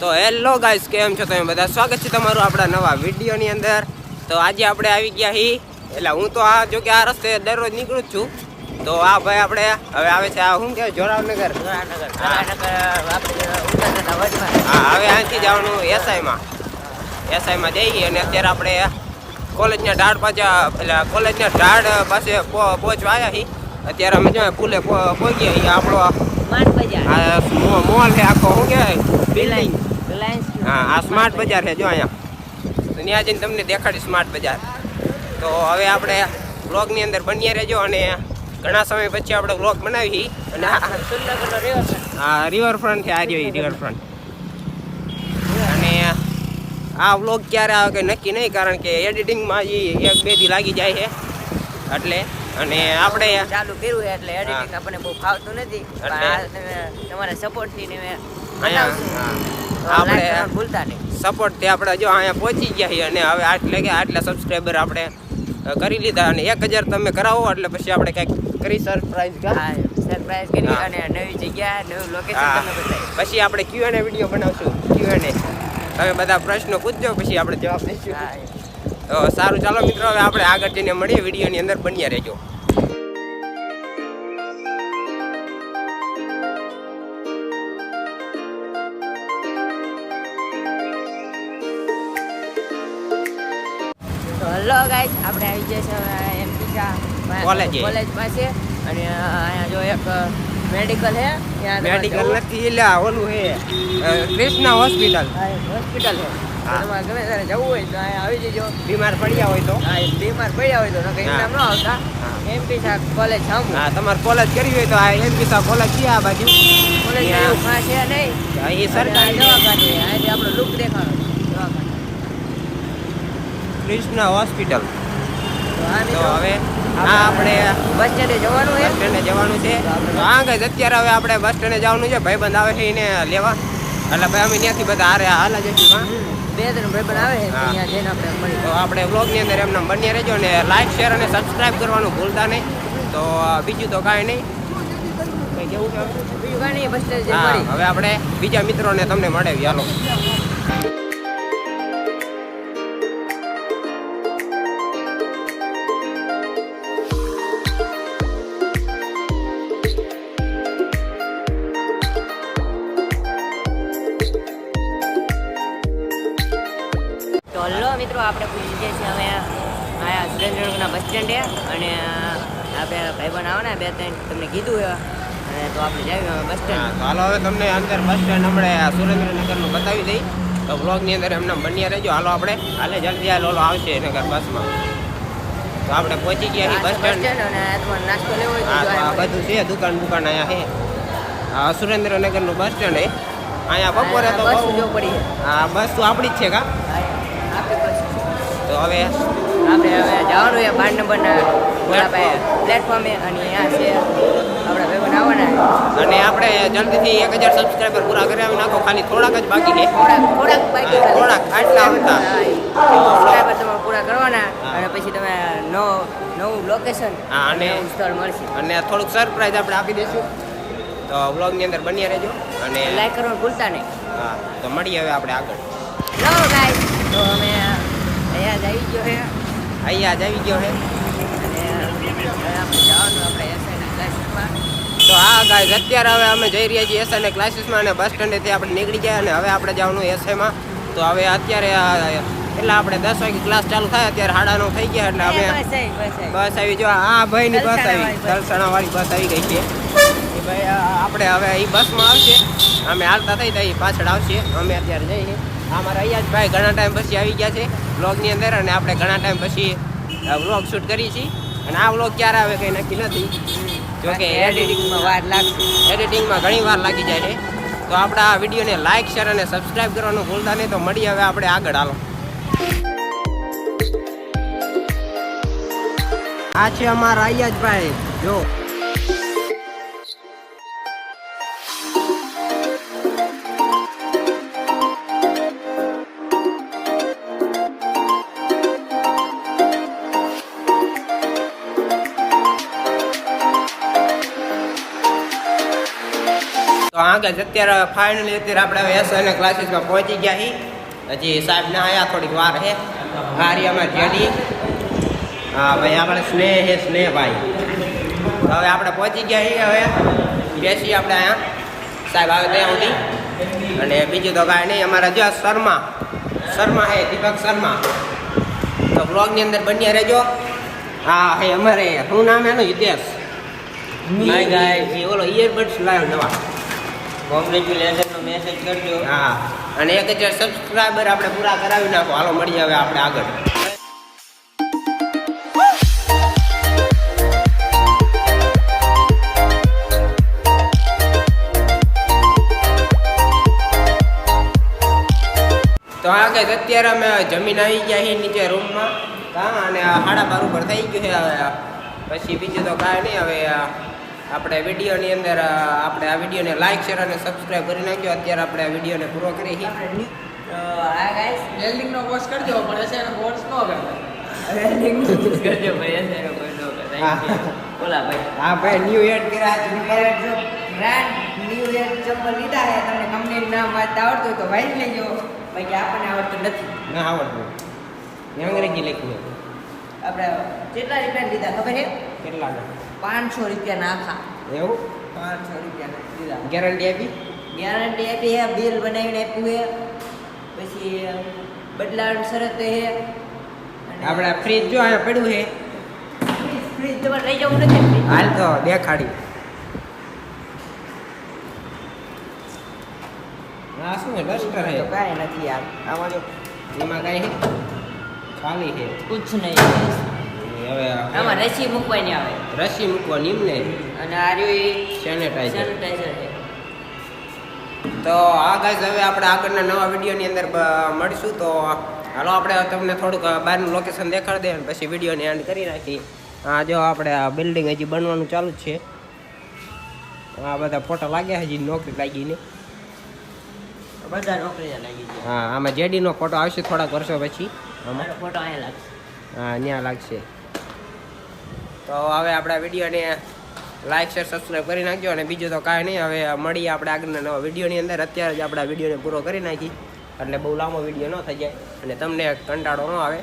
તો hello guys કેમ છો તમે બધા? સ્વાગત છે તમારું આપણા નવા વિડીયોની અંદર. તો આજે આપણે આવી ગયા હી એટલે હું તો આ જો કે આ રસ્તે દરરોજ નીકળું જ છું. તો આ ભાઈ આપણે હવે આવે છે આ શું કે જોરાવનગર હા હવે અહીંથી જવાનું એસઆઈમાં. એસઆઈમાં જઈએ અને અત્યારે આપણે કોલેજના ઢાળ પાછા એટલે કોલેજના ઢાળ પાસે પહોંચવા આવ્યા હી. અત્યારે અમે જો પો- પહોંચીએ અહીં બજાર. આ મોલ છે આખો શું કહેવાય? બિલ્ડિંગ. હા આ સ્માર્ટ બજાર છે જો અહીંયા. ત્યાં જઈને તમને દેખાડી સ્માર્ટ બજાર. તો હવે આપણે વ્લોગની અંદર બન્યા રહેજો અને ઘણા સમય પછી આપણે બ્લોગ બનાવી અને હા આ રિવરફ્રન્ટ છે આ રહ્યો રિવરફ્રન્ટ અને આ વ્લોગ ક્યારે આવે કે નક્કી નહીં કારણ કે એડિટિંગમાં હજી એક બે દી લાગી જાય છે. એટલે અને આપણે ચાલુ કર્યું એટલે એડિટિંગ આપણને બહુ ફાવતું નથી. તમારા સપોર્ટથી ને આપણે ભૂલતા નહીં. સપોર્ટથી આપણે જો અહીંયા પહોંચી ગયા છીએ અને હવે આટલે કે આટલા સબસ્ક્રાઈબર આપણે કરી લીધા અને એક હજાર તમે કરાવો એટલે પછી આપણે કંઈક કરી સરપ્રાઈઝ સરપ્રાઈઝ કરી અને નવી જગ્યા નવું લોકેશન તમે પછી આપણે ક્યુ એન વીડિયો બનાવશું. ક્યુ એન તમે બધા પ્રશ્નો પૂછજો પછી આપણે જવાબ દઈશું તો સારું. ચાલો મિત્રો હવે આપણે આગળ જઈને મળીએ. વિડીયોની અંદર બન્યા રહેજો. હલો ગાઈસ આપણે આવી ગયા છે એમ પીસા કોલેજે. કોલેજ પાસે અને અહીંયા જો એક મેડિકલ હે? મેડિકલ નથી એટલે ઓલું અ, કૃષ્ણા હોસ્પિટલ હા, હોસ્પિટલ હે. હા. તમારે ગમે ત્યારે જવું હોય તો આવી જજો. બીમાર પડ્યા હોય તો? હા બીમાર પડ્યા હોય તો હા. નામ ન આવતા. એમપી એમ કોલેજ સામું હા તમારે કોલેજ કરવી હોય તો આ એમપી પીસા કોલેજ છે આ બાજુ. કોલેજ ત્યાં- છે નહીં. અહીં સરકારી દવાખાને આજે આપણો લુક દેખાડો. દવાખાને. કૃષ્ણા હોસ્પિટલ તો હવે આપણે બસ સ્ટેન્ડે જવાનું બસ છે સ્ટેન્ડે જવાનું છે. હા ગઈ અત્યારે હવે આપણે બસ સ્ટેન્ડે જવાનું છે. ભાઈબંધ આવે છે એને લેવા. એટલે ભાઈ અમે ત્યાંથી બધા હારે હાલ જ બે ત્રણ ભાઈબંધ આવે છે ત્યાં જઈને આપણે મળી તો આપણે અંદર એમને બન્યા રહેજો ને લાઈક શેર અને સબસ્ક્રાઇબ કરવાનું ભૂલતા નહીં. તો બીજું તો કાંઈ નહીં. કેવું છે? બીજું કાંઈ નહીં બસ સ્ટેન્ડ હવે આપણે બીજા મિત્રોને તમને મળે. હાલો. મિત્રો આપણે પૂછી જઈએ છીએ. હવે આયા સુરેન્દ્રનગરના બસ સ્ટેન્ડે અને આપણે ભાઈબંધ આવે ને બે ત્રણ તમને કીધું અને તો આપણે જઈએ હવે બસ સ્ટેન્ડ તો હાલો હવે તમને અંદર બસ સ્ટેન્ડ હમણે સુરેન્દ્રનગરનું બતાવી દઈ. તો બ્લોગની અંદર એમને બન્યા રહેજો. હાલો આપણે હાલે જલ્દી હાલ ઓલો આવશે નગર બસમાં તો આપણે પહોંચી ગયા બસ સ્ટેન્ડ અને નાસ્તો લેવો હોય બધું છે દુકાન દુકાન અહીંયા છે. હા સુરેન્દ્રનગરનું બસ સ્ટેન્ડ અહીંયા બપોરે તો બસ જો પડી હા બસ તો આપણી જ છે કા? તો હવે આપણે હવે જવાનું છે બાર નંબરના પાસે પ્લેટફોર્મે અને અહીંયા છે આપણા ભાઈબંધ આવવાના અને આપણે જલ્દીથી એક હજાર સબસ્ક્રાઈબર પૂરા કરી આવી નાખો ખાલી થોડાક જ બાકી છે. થોડાક થોડાક બાકી થોડાક, આટલા હતા. સબસ્ક્રાઈબર તમારે પૂરા કરવાના અને પછી તમે નો નવું લોકેશન હા, અને- સ્થળ મળશે. અને થોડુંક સરપ્રાઈઝ આપણે આપી દઈશું. તો વ્લોગની અંદર બન્યા રહેજો. અને લાઈક કરવાનું ભૂલતા નહીં. હા તો મળીએ હવે આપણે આગળ. લો ગાઈસ તો અમે અહીંયા જ આવી ગયો અહીંયા જ આવી ગયો ક્લાસીસમાં તો હા ગાઈઝ અત્યારે હવે અમે જઈ રહ્યા છીએ એસઆઈને ક્લાસીસમાં અને બસ સ્ટેન્ડેથી આપણે નીકળી ગયા અને હવે આપણે જવાનું એસઆઈમાં તો હવે અત્યારે એટલે આપણે દસ વાગે ક્લાસ ચાલુ થાય અત્યારે સાડા નવ થઈ ગયા એટલે અમે બસ આવી જો આ ભાઈની બસ આવી તલસાણાવાળી વાળી બસ આવી ગઈ છે. ભાઈ આપણે હવે એ બસમાં આવશે. અમે હાલતા થઈ તો એ પાછળ આવશે. અમે અત્યારે જઈએ. અમારા અહીંયા જ ભાઈ ઘણા ટાઈમ પછી આવી ગયા છે વ્લોગની અંદર અને આપણે ઘણા ટાઈમ પછી વ્લોગ શૂટ કરીએ છીએ. અને આ વ્લોગ ક્યારે આવે કંઈ નક્કી નથી. જોકે એડિટિંગમાં વાર લાગશે. એડિટિંગમાં ઘણી વાર લાગી જાય છે. તો આપણે આ વિડીયોને લાઇક શેર અને સબસ્ક્રાઈબ કરવાનું ભૂલતા નહીં. તો મળી હવે આપણે આગળ હાલો. આ છે અમારા અયાજભાઈ જો હા કે અત્યારે ફાઇનલી અત્યારે આપણે હવે એસ અને ક્લાસીસમાં પહોંચી ગયા છીએ. હજી સાહેબ ના આવ્યા થોડીક વાર છે. અમે જેડી. હા ભાઈ આપણે સ્નેહ હે સ્નેહ ભાઈ હવે આપણે પહોંચી ગયા છીએ હવે. બેસી આપણે અહીંયા. સાહેબ આવે ત્યાં સુધી. અને બીજું તો કાંઈ નહીં અમારા જો શર્મા. શર્મા હે દીપક શર્મા. તો બ્લોગની અંદર બન્યા રહેજો. હા હે અમારે શું નામ એનું? હિતેશ. ઓલો ઇયરબડ્સ લાવ્યો નવા. કોંગ્રેચ્યુલેશન નો મેસેજ કરજો. હા. અને એક હજાર સબસ્ક્રાઈબર આપણે પૂરા કરાવી નાખો. હાલો મળીએ હવે આપણે આગળ. તો આ કે અત્યારે અમે જમીન આવી ગયા છીએ નીચે રૂમમાં હા અને આ સાડા બાર ઉપર થઈ ગયું છે. હવે પછી બીજું તો કાંઈ નહીં. હવે આ આપણે વિડીયોની અંદર આપણે આ વિડીયોને લાઇક શેર અને સબસ્ક્રાઈબ કરી નાખ્યો. અત્યારે આપણે આ વિડીયોને પૂરો કરી આ ગાઈસ વેલ્ડિંગનો કોર્સ કરજો પણ એસે એનો કોર્સ ન કરતા વેલ્ડિંગ કરજો ભાઈ એસે કોઈ નો કરે. હા. બોલા ભાઈ. હા ભાઈ ન્યૂ એડ કર્યા છે મેરે જો બ્રાન્ડ ન્યૂ યર ચપ્પલ લીધા છે. તમને કંપનીનું નામ વાંચતા આવડતું તો વાંચી લેજો. બાકી આપણને આવડતું નથી. ના આવડતું. અંગ્રેજી લખ્યું. આપણે કેટલા રૂપિયા લીધા ખબર છે? કેટલાના પાંચસો રૂપિયા નાખા. એવું? પાંચસો રૂપિયા ગેરંટી આપી? ગેરંટી આપી છે બિલ બનાવીને આપ્યું છે પછી બદલાવ શરત હે. આપણે ફ્રીજ જો અહીંયા પડ્યું હે. ફ્રીજ તમારે લઈ જવું નથી હાલ તો દેખાડી. હા શું ડસ્ટર તો કાંઈ નથી યાર. આમાં જો એમાં કાંઈ ખાલી છે કુછ નહીં. હવે આમાં રસી મૂકવાની આવે. રસી મૂકવાની એમને. અને આ રહ્યું સેનેટાઈઝર સેનિટાઈઝર તો આ ગાઈઝ હવે આપણે આગળના નવા વિડીયોની અંદર મળશું. તો હાલો આપણે તમને થોડુંક બહારનું લોકેશન દેખાડી દઈએ અને પછી વિડીયોને એન્ડ કરી નાખીએ. આ જો આપણે આ બિલ્ડિંગ હજી બનવાનું ચાલુ જ છે. આ બધા ફોટા લાગ્યા હજી નોકરી લાગીને બધા નોકરી લાગી હા આમાં જેડીનો ફોટો આવશે થોડાક વર્ષો પછી. ફોટો અહીંયા લાગશે. હા ત્યાં લાગશે. તો હવે આપણા વિડીયોને લાઈક શેર સબસ્ક્રાઈબ કરી નાખજો અને બીજું તો કાંઈ નહીં. હવે મળીએ આપણે આગળના નવા વિડીયોની અંદર. અત્યારે જ આપણા વિડીયોને પૂરો કરી નાખી. એટલે બહુ લાંબો વીડિયો ન થઈ જાય અને તમને કંટાળો ન આવે.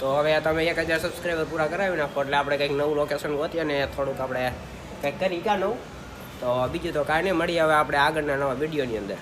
તો હવે તમે એક હજાર સબસ્ક્રાઈબર પૂરા કરાવી નાખો એટલે આપણે કંઈક નવું લોકેશન ગોતીએ અને થોડુંક આપણે કંઈક કરી ક્યાં નવું. તો બીજું તો કાંઈ નહીં. મળીએ હવે આપણે આગળના નવા વિડીયોની અંદર.